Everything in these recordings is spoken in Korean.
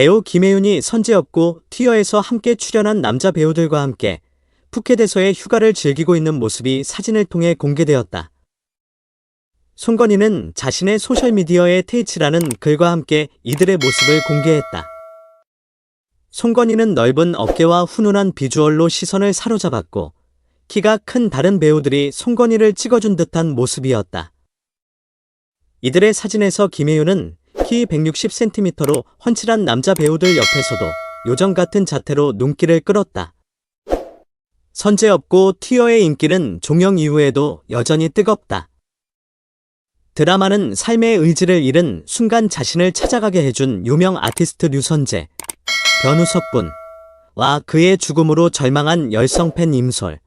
배우 김혜윤이 선재였고 티어에서 함께 출연한 남자 배우들과 함께 푸켓에서의 휴가를 즐기고 있는 모습이 사진을 통해 공개되었다. 송건희는 자신의 소셜미디어에 테이치라는 글과 함께 이들의 모습을 공개했다. 송건희는 넓은 어깨와 훈훈한 비주얼로 시선을 사로잡았고 키가 큰 다른 배우들이 송건희를 찍어준 듯한 모습이었다. 이들의 사진에서 김혜윤은 키 160cm로 훤칠한 남자 배우들 옆에서도 요정 같은 자태로 눈길을 끌었다. 선재 없고 티어의 인기는 종영 이후에도 여전히 뜨겁다. 드라마는 삶의 의지를 잃은 순간 자신을 찾아가게 해준 유명 아티스트 류선재, 변우석분, 와 그의 죽음으로 절망한 열성팬 임솔,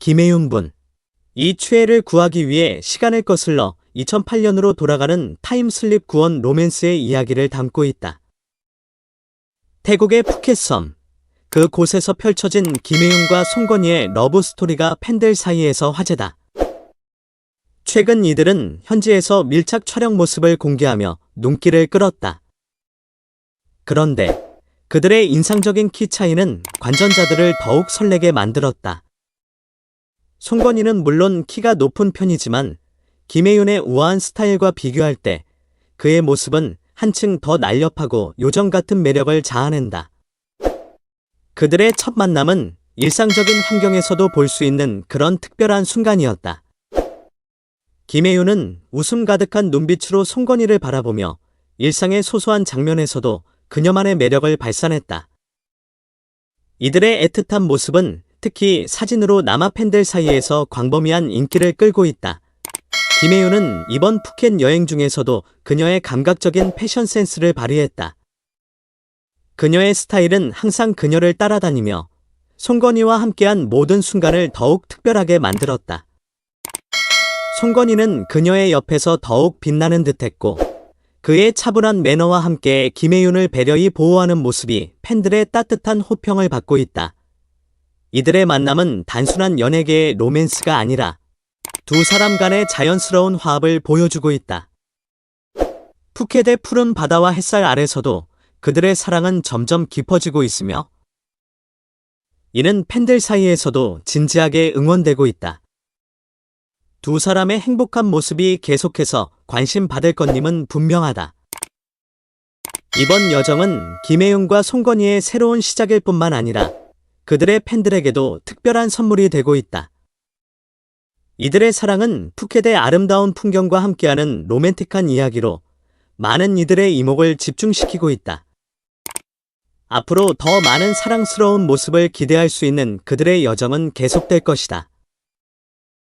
김혜윤 분. 이 최애를 구하기 위해 시간을 거슬러 2008년으로 돌아가는 타임슬립 구원 로맨스의 이야기를 담고 있다. 태국의 푸켓섬. 그 곳에서 펼쳐진 김혜윤과 송건희의 러브 스토리가 팬들 사이에서 화제다. 최근 이들은 현지에서 밀착 촬영 모습을 공개하며 눈길을 끌었다. 그런데 그들의 인상적인 키 차이는 관전자들을 더욱 설레게 만들었다. 송건희는 물론 키가 높은 편이지만 김혜윤의 우아한 스타일과 비교할 때 그의 모습은 한층 더 날렵하고 요정 같은 매력을 자아낸다. 그들의 첫 만남은 일상적인 환경에서도 볼 수 있는 그런 특별한 순간이었다. 김혜윤은 웃음 가득한 눈빛으로 송건희를 바라보며 일상의 소소한 장면에서도 그녀만의 매력을 발산했다. 이들의 애틋한 모습은 특히 사진으로 남아 팬들 사이에서 광범위한 인기를 끌고 있다. 김혜윤은 이번 푸켓 여행 중에서도 그녀의 감각적인 패션 센스를 발휘했다. 그녀의 스타일은 항상 그녀를 따라다니며 송건희와 함께한 모든 순간을 더욱 특별하게 만들었다. 송건희는 그녀의 옆에서 더욱 빛나는 듯했고 그의 차분한 매너와 함께 김혜윤을 배려히 보호하는 모습이 팬들의 따뜻한 호평을 받고 있다. 이들의 만남은 단순한 연예계의 로맨스가 아니라 두 사람 간의 자연스러운 화합을 보여주고 있다. 푸켓의 푸른 바다와 햇살 아래서도 그들의 사랑은 점점 깊어지고 있으며 이는 팬들 사이에서도 진지하게 응원되고 있다. 두 사람의 행복한 모습이 계속해서 관심 받을 것님은 분명하다. 이번 여정은 김혜윤과 송건희의 새로운 시작일 뿐만 아니라 그들의 팬들에게도 특별한 선물이 되고 있다. 이들의 사랑은 푸켓의 아름다운 풍경과 함께하는 로맨틱한 이야기로 많은 이들의 이목을 집중시키고 있다. 앞으로 더 많은 사랑스러운 모습을 기대할 수 있는 그들의 여정은 계속될 것이다.